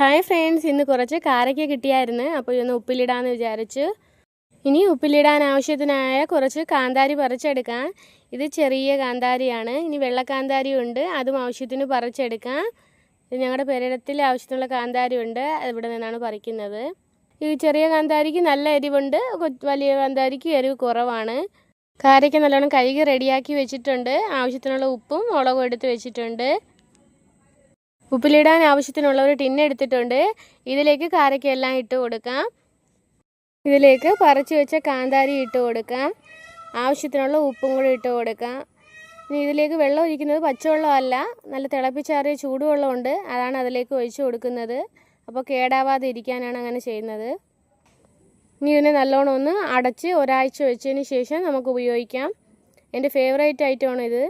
Hi friends ഇന്ന് കുറച്ച് കാരയ്ക്ക കിട്ടിയായിരുന്നു. അപ്പോൾ ഇതൊന്ന് ഉപ്പിലിടാന്ന് വിചാരിച്ചു. ഇനി ഉപ്പിലിടാൻ ആവശ്യത്തിനായ കുറച്ച് കാന്താരി പറിച്ചെടുക്കാം. ഇത് ചെറിയ കാന്താരിയാണ്. ഇനി വെള്ളക്കാന്താരി ഉണ്ട്. അതും ആവശ്യത്തിന് പറിച്ചെടുക്കാം. ഇത് ഞങ്ങളുടെ പെരടത്തിൽ ആവശ്യത്തിനുള്ള കാന്താരി ഉണ്ട്. ഇവിടെ നിന്നാണ് പറിക്കുന്നത്. ഈ ചെറിയ കാന്താരിക്ക് നല്ല എരിവുണ്ട്. വലിയ കാന്താരിക്ക് എരിവ് കുറവാണ്. കാരയ്ക്ക് നല്ലോണം കഴുകി റെഡിയാക്കി വെച്ചിട്ടുണ്ട്. ആവശ്യത്തിനുള്ള ഉപ്പും മുളകും എടുത്ത് വെച്ചിട്ടുണ്ട്. ഉപ്പിലിടാൻ ആവശ്യത്തിനുള്ള ഒരു ടിന്ന് എടുത്തിട്ടുണ്ട്. ഇതിലേക്ക് കാരയ്ക്ക എല്ലാം ഇട്ട് കൊടുക്കാം. ഇതിലേക്ക് പറിച്ചു വെച്ച കാന്താരി ഇട്ട് കൊടുക്കാം. ആവശ്യത്തിനുള്ള ഉപ്പും കൂടി ഇട്ട് കൊടുക്കാം. ഇനി ഇതിലേക്ക് വെള്ളം ഒഴിക്കുന്നത് പച്ചവെള്ളമല്ല. നല്ല തിളപ്പിച്ചാറിയ ചൂടുവെള്ളമുണ്ട്. അതാണ് അതിലേക്ക് ഒഴിച്ച് കൊടുക്കുന്നത്. അപ്പോൾ കേടാവാതെ ഇരിക്കാനാണ് അങ്ങനെ ചെയ്യുന്നത്. ഇനി ഇതിനെ നല്ലോണം ഒന്ന് അടച്ച് ഒരാഴ്ച വെച്ചതിന് ശേഷം നമുക്ക് ഉപയോഗിക്കാം. എന്റെ ഫേവറേറ്റ് ഐറ്റമാണ് ഇത്